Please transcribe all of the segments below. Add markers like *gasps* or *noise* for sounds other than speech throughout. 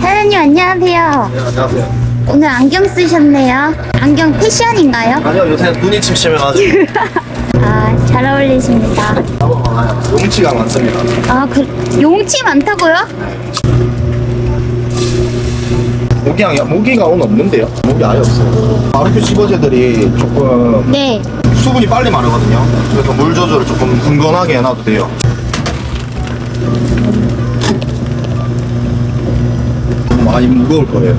사장님 안녕하세요. 안녕하세요. 오늘 안경 쓰셨네요. 안경 패션인가요? 아니요, 요새 눈이 침침해가지고 *laughs* 아, 잘 어울리십니다. 용치가 많습니다. 아, 그 용치 많다고요? 모기향이 모기가 오늘 없는데요? 모기 아예 없어요. 바르큐 씹어제들이 조금 네. 수분이 빨리 마르거든요. 그래서 물 조절을 조금 흥건하게 해놔도 돼요. 많이 무거울 거예요.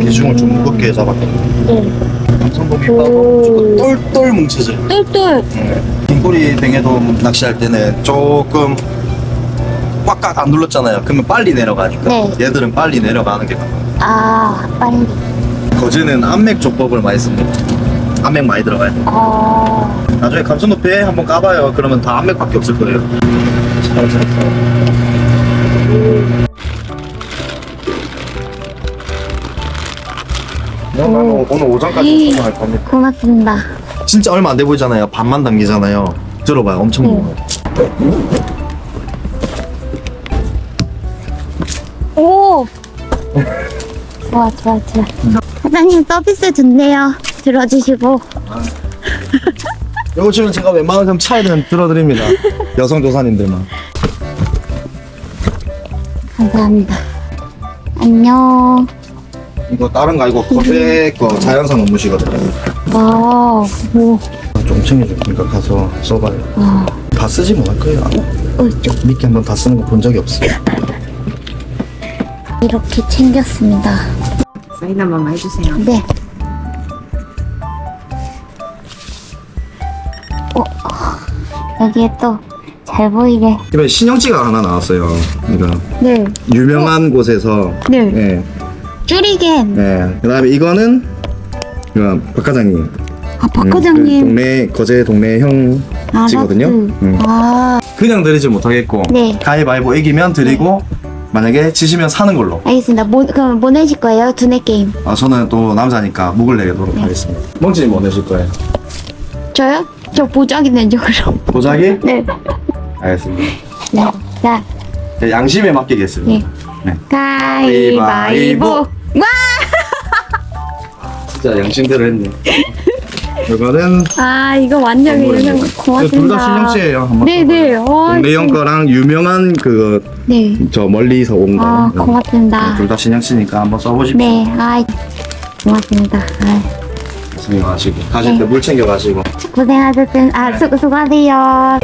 비중을 좀 무겁게 잡았거든요. 네. 조금 똘똘 뭉쳐져요. 똘똘. 긴꼬리 뱅에도 낚시할 때는 조금 꽉꽉 안 눌렀잖아요. 그러면 빨리 내려가니까 네. 얘들은 빨리 내려가는 게. 아, 빨리. 거제는 안맥 조법을 많이 씁니다. 안맥 많이 들어가요. 어, 나중에 감소 높이 한번 까봐요. 그러면 다 안맥밖에 없을 거예요. 잘 잡았어요. 오늘, 오늘 오전까지 성공할 겁니다. 고맙습니다. 진짜 얼마 안 돼 보이잖아요. 반만 당기잖아요. 들어봐요. 엄청 네. 무거워요. 오! *laughs* 좋아, 좋아, 좋아. 사장님 서비스 좋네요. 들어주시고. 이거 지금 제가 웬만하면 차에는 들어드립니다. *laughs* 여성 조사님들만. 감사합니다. 안녕. 이거 다른 거 아니고 거제 거 자연산 업무시거든요. 와, 오, 좀 챙겨주니까 가서 써봐요. 와. 다 쓰지 못할 거예요. 어, 좀 미끼 한번 다 쓰는 거 본 적이 없어요. 이렇게 챙겼습니다. 사인 한 번만 해주세요. 네. 여기에 또 잘 보이게. 이번에 신형지가 하나 나왔어요. 이거 네. 유명한 곳에서 네. 네, 쭈리겐. 네. 그다음에 이거는 이거 박 과장님. 아, 박 음, 그 과장님. 동네 거제 동네 형 지거든요. 알았어. 음. 아, 그냥 드리지 못하겠고 네. 가위바위보 이기면 드리고 만약에 지시면 사는 걸로. 알겠습니다. 뭐, 그럼 뭐 내실 거예요? 두뇌 게임. 아 저는 또 남자니까 목을 내도록 하겠습니다. 멍진이 뭐 내실 거예요? 저요? 저 보자기 내죠, 그럼. 도자기? 네. 알겠습니다. 네. 자, 제 양심에 맡기겠습니다. 네. 네. 가위바위보. 가위바위보. 와! 진짜 양심대로 했네. 이거는 아, 이거 완전 유명. 고맙습니다. 둘 다 신형씨예요. 한번 네네. 어, 동네 형 거랑 유명한 그 저 네. 멀리서 온 거. 아, 고맙습니다. 둘 다 신형씨니까 한번 써보십시오. 네, 아이, 고맙습니다. 아이, 고생하시고 가실 때 네. 물 챙겨 가시고. 고생하셨든, 아, 수, 수고하세요.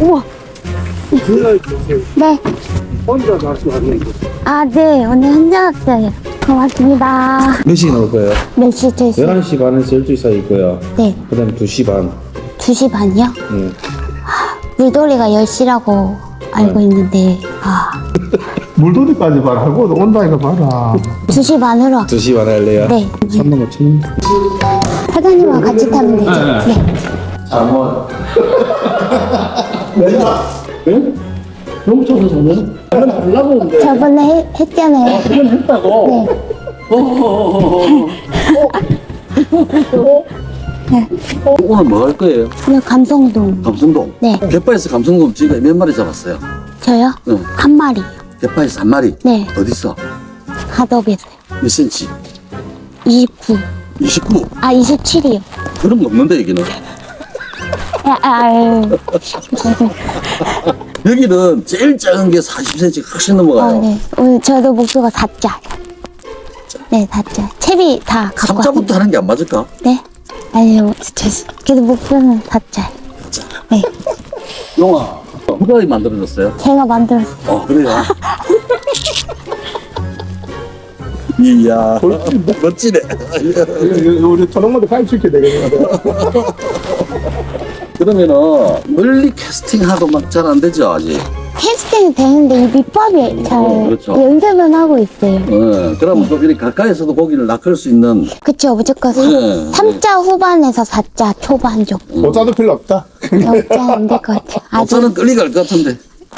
우와. 네. 혼자 다시 왔는데 아, 네. 오늘 혼자 왔어요. 고맙습니다. 몇 시에 나올 거예요? 몇 시, 몇 시? 11시 반에서 12시 사이 있고요 네. 그 다음에 2시 반 2시 반이요? 네. 물돌이가 10시라고 알고 있는데, 아, *laughs* 물돌이까지 말하고 온다니까 봐라 2시 반으로. 2시 반에 할래요? 네. 3만 5천 사장님과 같이 타면 되죠? 네. 잠원 내가 *laughs* 네? 너무 쳐서 저는 나는 하려고 했는데 저번에 해- 했잖아요. 그건 했다고 네. 오늘 뭐 할 거예요? 오늘 감성동. 감성동. 네. 대파에서 감성동 지금 몇 마리 잡았어요? 저요? 응. 한 마리. 대파에서 한 마리. 네. 어딨어? 하덕에서요. 몇 센치? 29. 29. 아, 27이요. 그럼 없는데 여기는. 아, 아, 아유. *laughs* 여기는 제일 작은 게 40cm 훨씬 아, 넘어가요. 네. 오늘 저도 목표가 4짜. 네, 4짜. 채비 다 갖고 3자부터 왔습니다. 하는 게 안 맞을까? 네? 아니요, 저, 그래도 목표는 4짜. 네. 용아, 누가 만들어줬어요? 제가 만들었어요. 어, 그래요. *laughs* 이야, 멋지네. 우리 토너먼트 가입시켜야 되겠네. *laughs* 그러면은 멀리 캐스팅하도 막잘 안 되죠 아직. 캐스팅이 되는데 이 밑밥이 잘 어, 그렇죠. 연습은 하고 있어요. 어, 그러면 좀 이렇게 가까이서도 고기를 낚을 수 있는. 그쵸, 무조건 네. 3자 후반에서 4자 초반 정도. 모자도 필요 없다. 역자 안될 것 같아요. 아직 목사는 끌리 갈 것 같은데.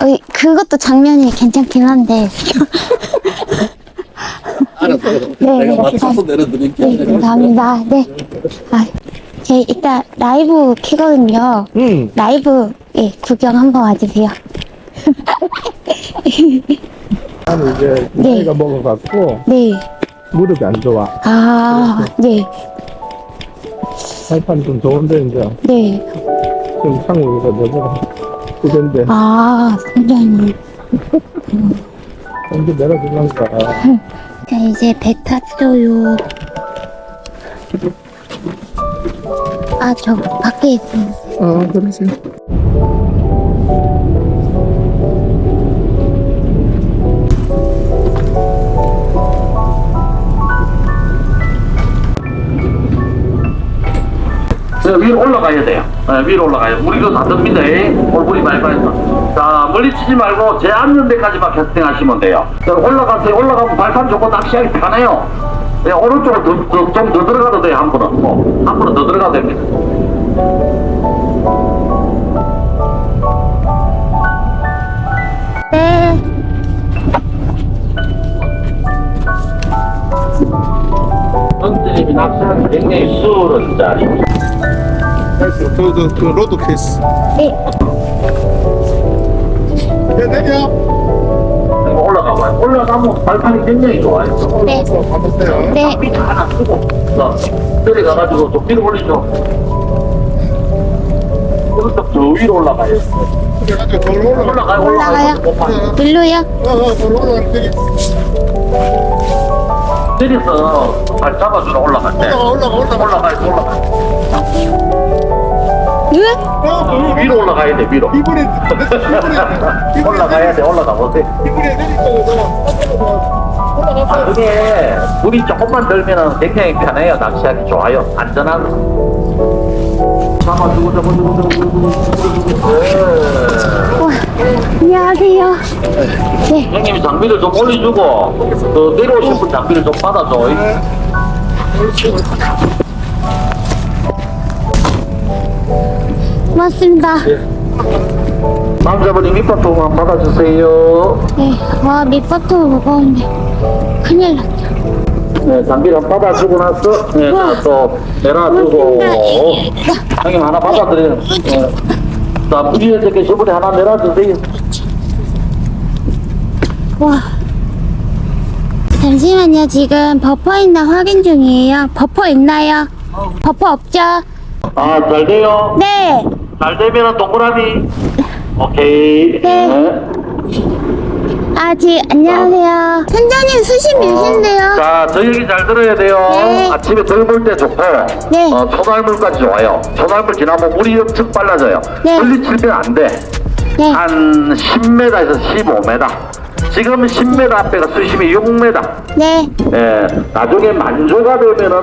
어, 그것도 장면이 괜찮긴 한데. *laughs* 네, 내가 네. 맞춰서 내려드릴게. 네, 감사합니다. 네. 아, 제 이따 라이브 키거든요. 응. 라이브 예, 구경 한번 와주세요. 나는 이제 네. 나이가 먹어갖고 네. 무릎이 안 좋아. 아, 네. 발판 좀 좋은데 이제 네. 지금 상우이가 내가 그건데 아, 선장님. 언제 내려주는가. *laughs* 자, 이제 배 탔어요. 아, 저 밖에 있어요. 어, 그러지. 저 위로 올라가야 돼요. 네, 위로 올라가야 돼요. 우리도 다 듭니다. 얼굴이 많이 빠졌어. 자, 멀리 치지 말고 제 앉는 데까지만 캐스팅 하시면 돼요. 자, 올라가세요. 올라가면 발판 좋고 낚시하기 편해요. 네, 오른쪽으로 더, 더, 좀더 들어가도 돼요. 한 분은. 뭐, 한 분은 더 들어가도 됩니다. 네. 선생님이 낚시하는 굉장히 수월한 자리. 그, 그, 그 로드 케이스. 네. 야, 내려. 그리고 올라가봐요. 올라가면 발판이 굉장히 좋아요. 네. 가보세요. 네. 밑에 하나 쓰고, 자, 내려가가지고 좀 위로 올리죠. 오른쪽 저 위로 올라가요. 그래가지고 돌로 올라가. 올라가요, 올라가요? 올라가요. 못 봐요. 일로요? 어, 어, 돌로 올라가. 되게 내려서 발 잡아주러 올라갈 때 올라가, 올라가, 올라가. 올라가야 돼 올라가 예? 어, 위로 올라가야 돼 위로 이분이, *laughs* 올라가야 돼 올라가 이분이 내리고, 아. 그게 물이 조금만 들면 굉장히 편해요 낚시하기 좋아요 안전하고 잡아주고 잡아주고 잡아주고 네. 와, 안녕하세요. 네. 형님이 장비를 좀 올려주고 그 내려오신 분 장비를 좀 받아줘 고맙습니다. 남자분이 밑밥 조금만 받아주세요 네. 와, 밑버터 무거운데. 큰일 났다. 네, 장비를 받아주고 나서 네, 우와. 또 내놔주고 형님 하나 받아드려요 네. 자 부지에 이렇게 저번에 하나 내놔주세요 와. 잠시만요. 지금 버퍼 있나 확인 중이에요. 버퍼 있나요? 버퍼 없죠? 아 잘 돼요 네. 잘 되면은 동그라미 오케이 네. 아, 지, 안녕하세요. 선장님 수심 몇인데요? 자, 저 얘기 잘 들어야 돼요. 네. 아침에 덜볼때 좋고, 네. 어, 초날물까지 좋아요. 초날물 지나면 물이 엄청 빨라져요. 네. 멀리 치면 안 돼. 네. 한 10m에서 15m. 지금 10m 앞에가 수심이 6m. 네. 예, 나중에 만조가 되면은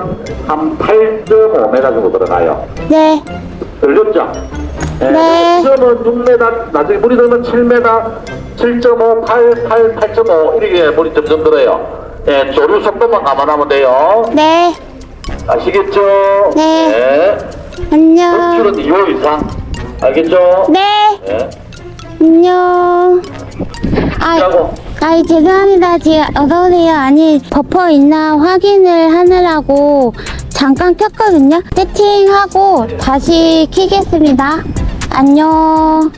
한 8.5m 정도 들어가요. 네. 들렸죠? 예, 네. 지금은 6m, 나중에 물이 들면 7m, 7.5, 8, 8, 8.5 이렇게 물이 점점 들어요. 예, 조류 속도만 감안하면 돼요. 네. 아시겠죠? 네. 네. 안녕. 물줄은 2호 이상. 알겠죠? 네. 네. 안녕. 아, 하고. 아이, 죄송합니다. 지금, 어서 오세요. 아니, 버퍼 있나 확인을 하느라고 잠깐 켰거든요. 세팅하고 다시 키겠습니다. 안녕.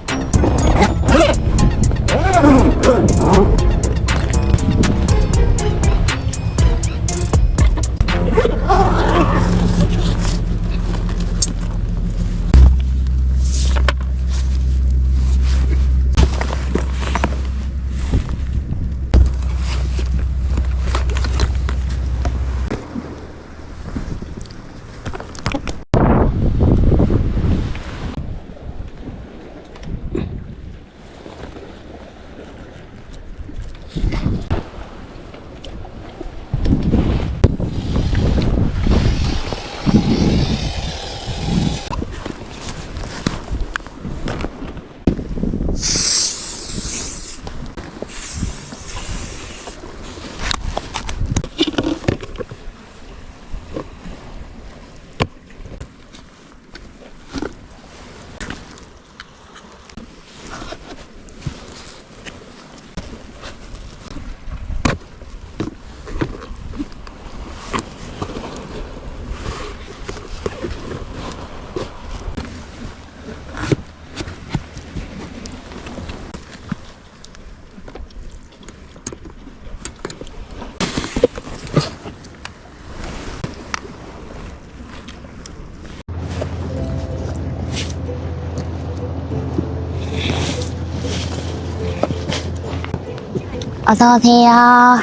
어서오세요.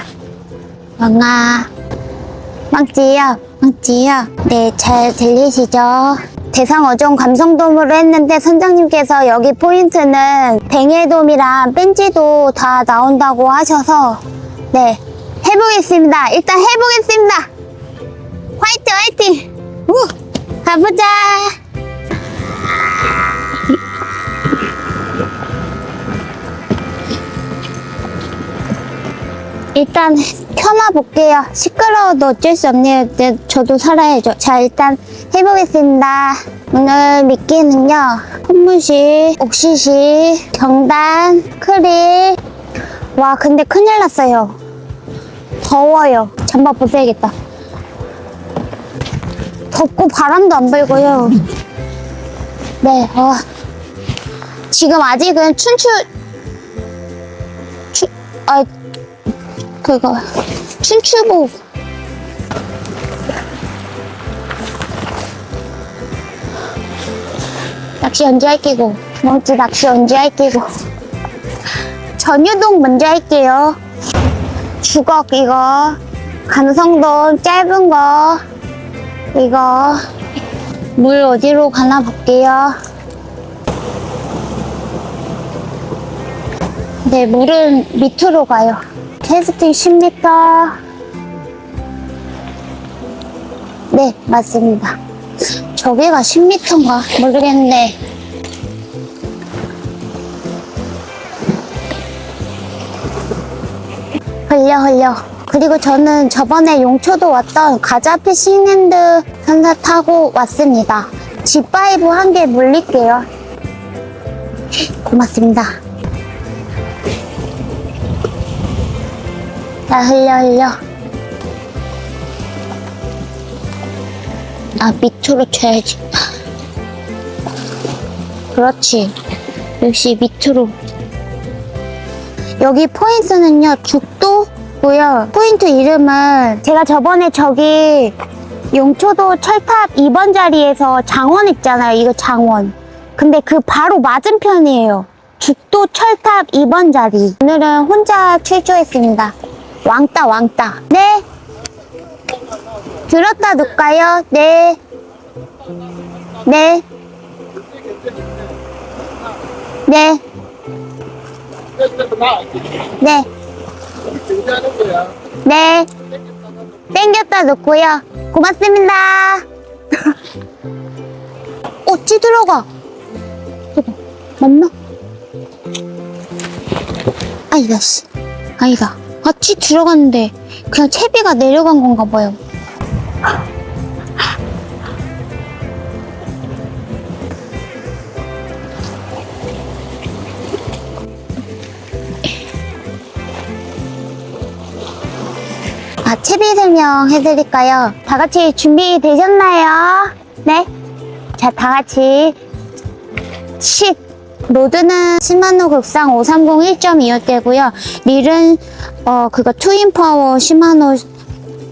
영아. 빵지요? 빵지요? 네, 잘 들리시죠? 대상 어종 감성돔으로 했는데 선장님께서 여기 포인트는 뱅에돔이랑 뺀지도 다 나온다고 하셔서 네, 해보겠습니다. 일단 해보겠습니다. 화이팅 화이팅! 우! 가보자! 일단 켜놔볼게요. 시끄러워도 어쩔 수 없네요. 네, 저도 살아야죠. 자, 일단 해보겠습니다. 오늘 미끼는요. 콧무시, 옥시시, 경단, 크릴. 와, 근데 큰일 났어요. 더워요. 잠바 벗어야겠다. 덥고 바람도 안 불고요. 네, 어. 지금 아직은 춘추, 추, 아, 그거 춘추복 낚시 언제 할 끼고. 뭐지 낚시 언제 할 끼고. 전유동 먼저 할게요. 주걱 이거. 감성돔 짧은 거. 이거. 물 어디로 가나 볼게요. 네 물은 밑으로 가요 캐스팅 10m. 네, 맞습니다. 저기가 10m인가? 모르겠는데. 흘려, 흘려. 그리고 저는 저번에 용초도 왔던 가자 피싱핸드 선사 타고 왔습니다. G5 한 개 물릴게요. 고맙습니다. 자, 흘려, 흘려. 아, 밑으로 쳐야지. 그렇지. 역시 밑으로. 여기 포인트는요, 죽도고요. 포인트 이름은 제가 저번에 저기 용초도 철탑 2번 자리에서 장원 있잖아요. 이거 장원. 근데 그 바로 맞은편이에요. 죽도 철탑 2번 자리. 오늘은 혼자 출조했습니다. 왕따 왕따 네 들었다 놓을까요? 네 네. 네. 네. 네. 땡겼다 놓고요. 고맙습니다. *laughs* 어, 찌 들어가. 잠깐, 맞나? 아이가, 씨. 아이가. 아, 찌 들어갔는데, 그냥 채비가 내려간 건가 봐요. 아, 채비 설명 해드릴까요? 다 같이 준비 되셨나요? 네? 자, 다 같이 10. 로드는 시마노 극상 530 1.25대고요. 릴은 어 그거 트윈 파워 시마노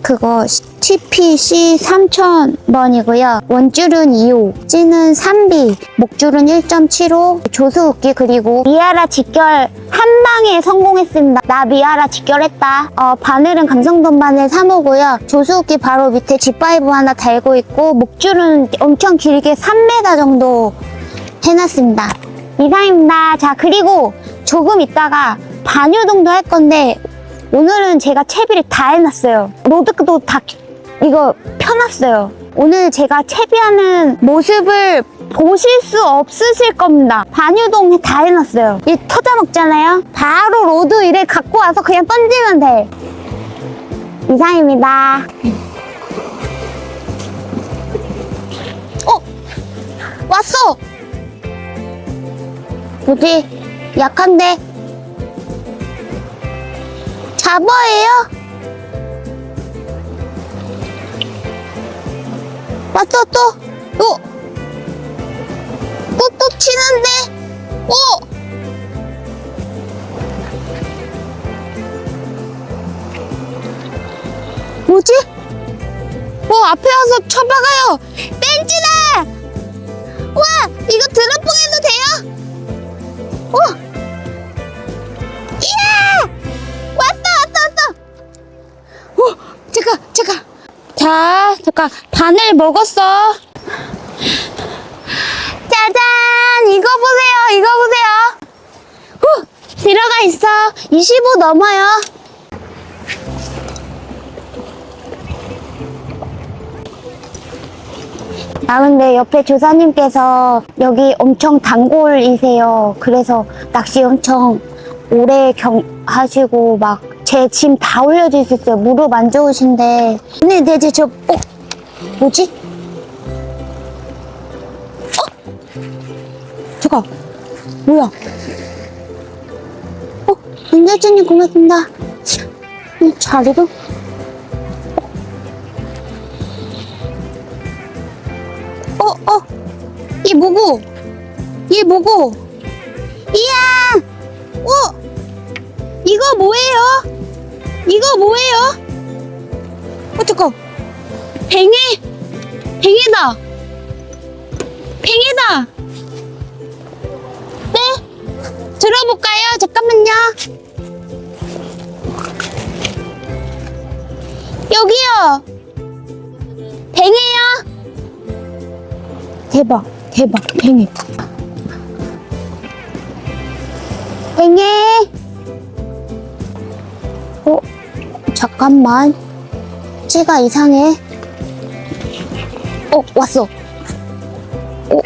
그거 TPC 3000번이고요. 원줄은 2호, 찌는 3B, 목줄은 1.75, 조수웃기 그리고 미아라 직결 한 방에 성공했습니다. 나 미아라 직결했다. 어, 바늘은 감성돈 바늘 3호고요. 조수웃기 바로 밑에 G5 하나 달고 있고 목줄은 엄청 길게 3m 정도 해놨습니다. 이상입니다. 자 그리고 조금 있다가 반유동도 할 건데 오늘은 제가 채비를 다 해놨어요. 로드도 다 이거 펴놨어요. 오늘 제가 채비하는 모습을 보실 수 없으실 겁니다. 반유동 다 해놨어요. 이 터져 먹잖아요. 바로 로드 이래 갖고 와서 그냥 던지면 돼. 이상입니다. 어? 왔어! 뭐지? 약한데? 잡어예요? 왔어 또? 어? 꾹꾹 치는데? 어? 뭐지? 어 앞에 와서 쳐박아요 벤치다! 와 이거 드롭봉 해도 어! 이야! 왔다 왔다 왔다! 오! 잠깐 잠깐! 자 잠깐 반을 먹었어 짜잔! 이거 보세요 이거 보세요! 오! 들어가 있어 25 넘어요 아, 근데 옆에 조사님께서 여기 엄청 단골이세요. 그래서 낚시 엄청 오래 경, 하시고 막 제 짐 다 올려주셨어요. 무릎 안 좋으신데. 근데 대체 저, 어? 뭐지? 어? 잠깐. 뭐야? 어? 윤여준님 고맙습니다. 이 자리도? 얘 뭐고? 얘 뭐고? 이야! 어? 이거 뭐예요? 이거 뭐예요? 어, 잠깐. 뱅에! 뱅에다! 뱅에다! 네? 들어볼까요? 잠깐만요. 여기요! 뱅에요! 대박, 대박, 뱅에. 뱅에. 어, 잠깐만. 찌가 이상해. 어, 왔어. 어.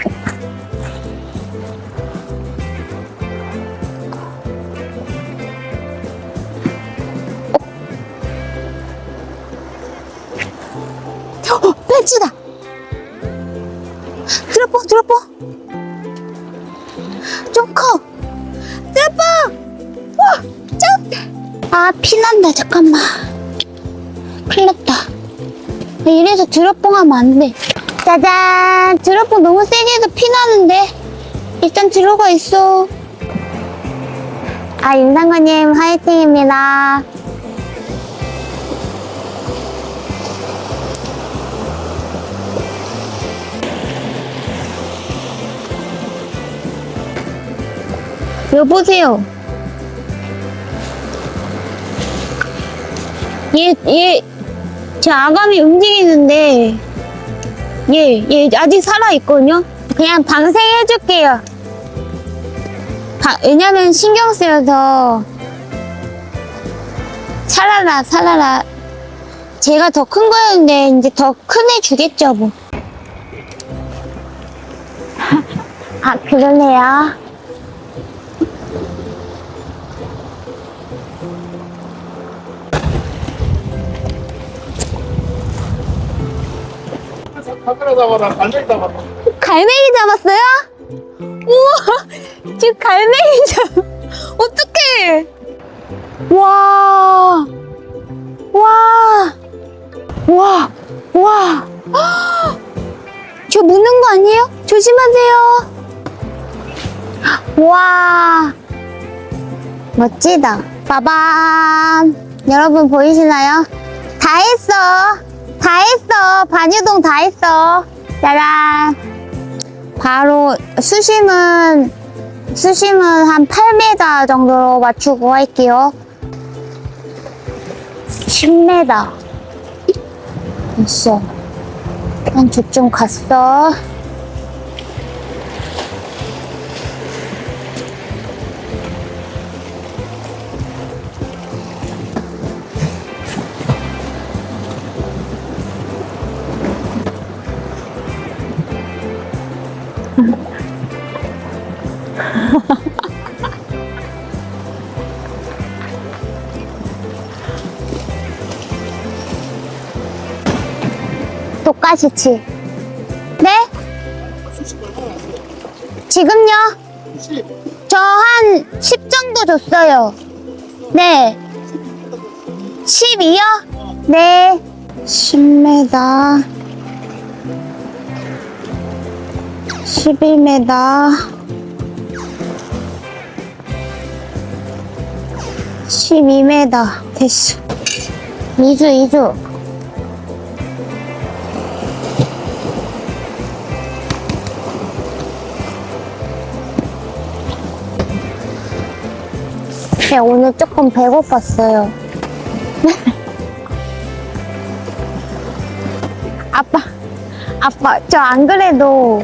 어, 벤치다! 드롭퍼 좀 커. 드롭퍼 와짱아 피난다 잠깐만. 큰일 났다. 이래서 드롭봉 하면 안 돼. 짜잔. 드롭봉 너무 세게 해서 피나는데. 일단 들어가 있어. 아 임상관님 화이팅입니다 여보세요. 얘, 얘, 제 아감이 움직이는데, 얘, 얘 아직 살아있거든요? 그냥 방생해줄게요. 바- 왜냐면 신경 쓰여서, 살아라, 살아라. 제가 더 큰 거였는데, 이제 더 큰 애 주겠죠, 뭐. *laughs* 아, 그러네요. 갈매기 잡았어요? 우와, 지금 갈매기 잡, 어떡해. 와, 와, 와, 와. 헉! *gasps* 저 무는 거 아니에요? 조심하세요. 와, 멋지다. 빠밤. 여러분 보이시나요? 다 했어. 다 했어. 반유동 다 했어. 짜란. 바로 수심은 수심은 한 8m 정도로 맞추고 할게요. 10m. 있어. 한 저쯤 갔어. *laughs* 독가시치. 네? 지금요? 저 한 10 정도 줬어요. 네. 12요? 네. 10m. 11m. 12m. 됐어. 2주, 2주. 네, 오늘 조금 배고팠어요. *laughs* 아빠, 저 안 그래도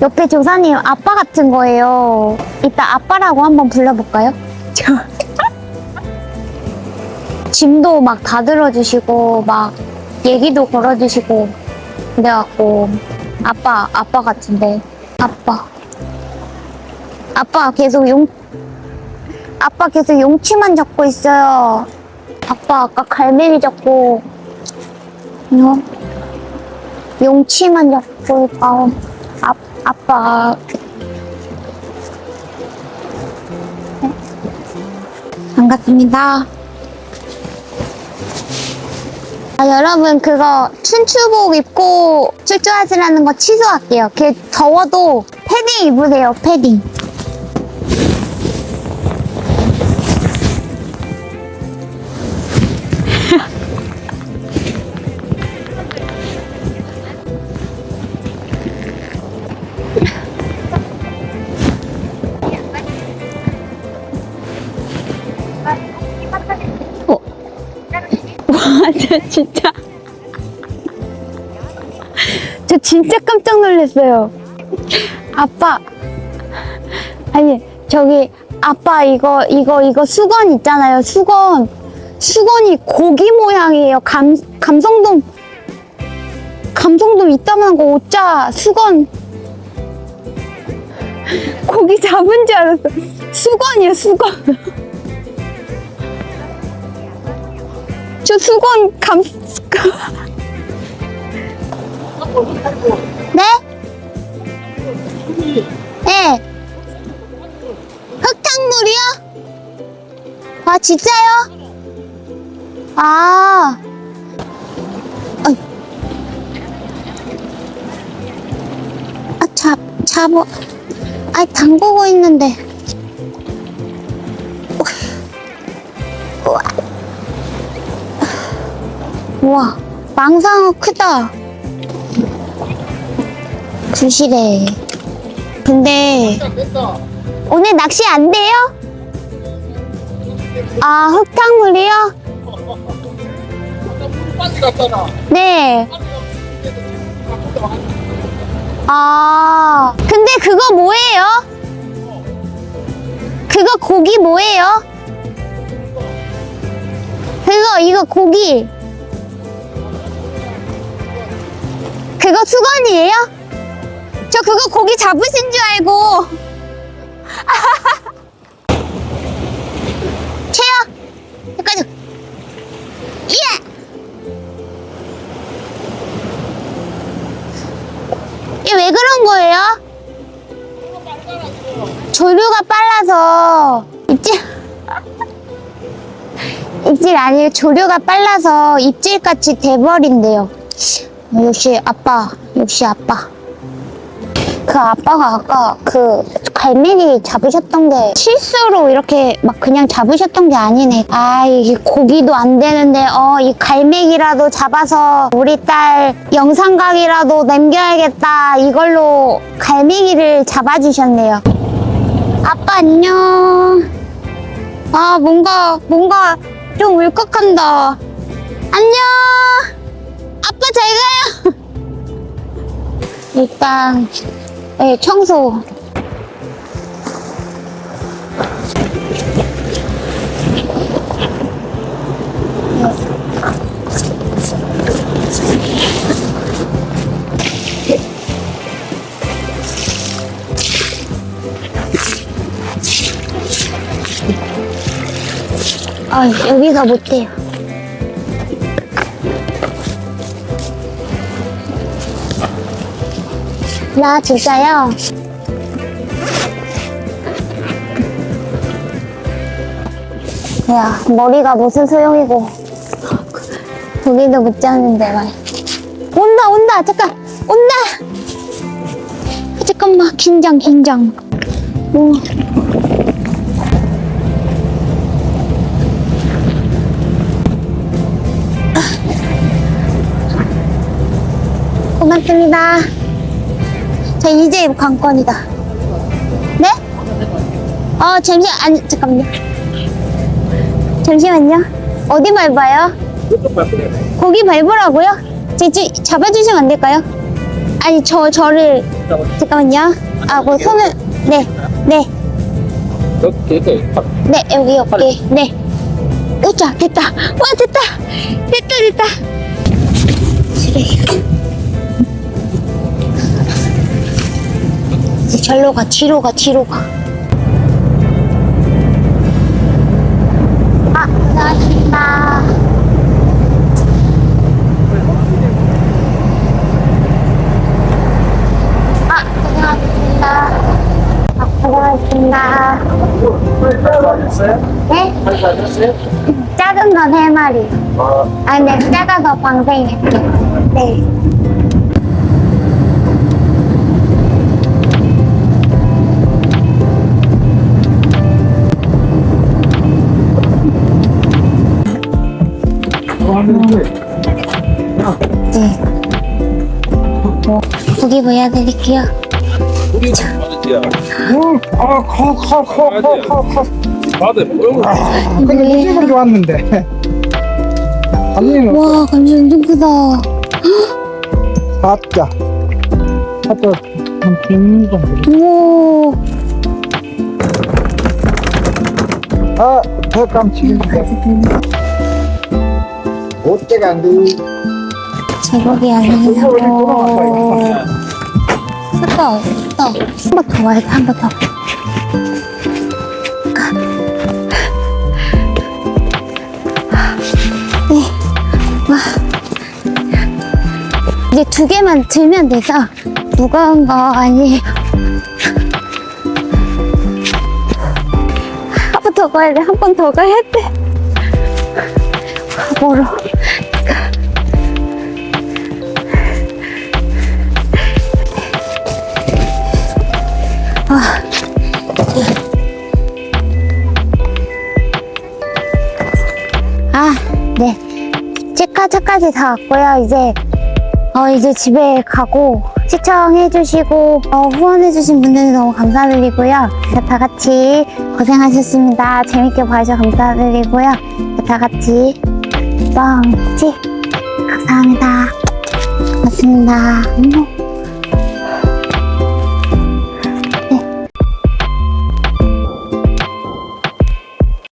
옆에 조사님 아빠 같은 거예요. 이따 아빠라고 한번 불러볼까요? *laughs* 저. 짐도 막 다 들어주시고, 막 얘기도 걸어주시고, 그래갖고, 아빠, 아빠 같은데. 아빠. 아빠 계속 용, 아빠 계속 용치만 잡고 있어요. 아빠 아까 갈매기 잡고, 어? 용치만 잡고, 아, 아, 아빠. 네. 반갑습니다. 아, 여러분, 그거 춘추복 입고 출조하시라는 거 취소할게요. 걔 더워도 패딩 입으세요, 패딩. 저 *laughs* 진짜. 저 진짜 깜짝 놀랐어요. 아빠. 아니, 저기, 아빠, 이거, 이거, 이거 수건 있잖아요. 수건. 수건이 고기 모양이에요. 감, 감성돔. 감성돔 이따만한 거 오자. 수건. 고기 잡은 줄 알았어. 수건이에요, 수건. 저 수건 감. 네? 네. 흙탕물이요? 아 진짜요? 아. 어이. 아, 잡, 잡어. 아, 담그고 있는데. 우와. 우와, 망상어 크다. 부실해. 근데, 오늘 낚시 안 돼요? 아, 흙탕물이요? 네. 아, 근데 그거 뭐예요? 그거 고기 뭐예요? 그거, 이거 고기. 그거 수건이에요? 저 그거 고기 잡으신 줄 알고. *laughs* 채요. 여기까지. 예. 이게 왜 그런 거예요? 조류가 빨라서 입질 *laughs* 입질 아니에요. 조류가 빨라서 입질같이 돼버린대요. 어, 역시 아빠, 역시 아빠. 그 아빠가 아까 그 갈매기 잡으셨던 게 실수로 이렇게 막 그냥 잡으셨던 게 아니네. 아, 이게 고기도 안 되는데, 어, 이 갈매기라도 잡아서 우리 딸 영상각이라도 남겨야겠다. 이걸로 갈매기를 잡아주셨네요. 아빠 안녕. 아, 뭔가, 뭔가 좀 울컥한다. 안녕. 잘 가요. 일단 네, 청소. 아, 여기서 못해요. 나 진짜요? 야, 머리가 무슨 소용이고. 고기도 못 잡는데, 말. 온다, 온다! 잠깐! 온다! 잠깐만, 긴장, 긴장. 오. 고맙습니다. 자, 이제 관건이다. 네? 어, 잠시, 아니, 잠깐만요. 잠시만요. 어디 밟아요? 고기 밟으라고요? 제, 제, 잡아주시면 안 될까요? 아니 저 저를 잠깐만요. 아, 뭐 손을 네, 네, 네 여기 여기 네. 으쌰 됐다. 와 됐다. 됐다 됐다. 쓰레기. 이 절로 가 뒤로 가 뒤로 가. 아 고생하셨습니다. 아 고생하셨습니다. 아 고생하셨습니다. 네? 작은 건세 마리. 아, 네, 작아서 방생했게. 네. 네. 뭐, 고기 보여드릴게요. 근데 무지개로 좋았는데. 아니면 와, 감시 엄청 크다. 사자. 사자 한 빈정. 우와. 아, 더 깜찍인데. 어째가 안 돼. 제목이 아니라고. 됐다, 됐다. 한번 더 와야 돼, 한 번 더. 가. 네, 와. 이제 두 개만 들면 돼서 무거운 거 아니에요. 한 번 더 가야 돼, 한 번 더 가야 돼. 아, 멀어. 체크차까지 다 왔고요. 이제, 어, 이제 집에 가고, 시청해주시고, 어, 후원해주신 분들 너무 감사드리고요. 자, 다 같이 고생하셨습니다. 재밌게 봐주셔서 감사드리고요. 자, 다 같이, 뻥치. 감사합니다. 고맙습니다.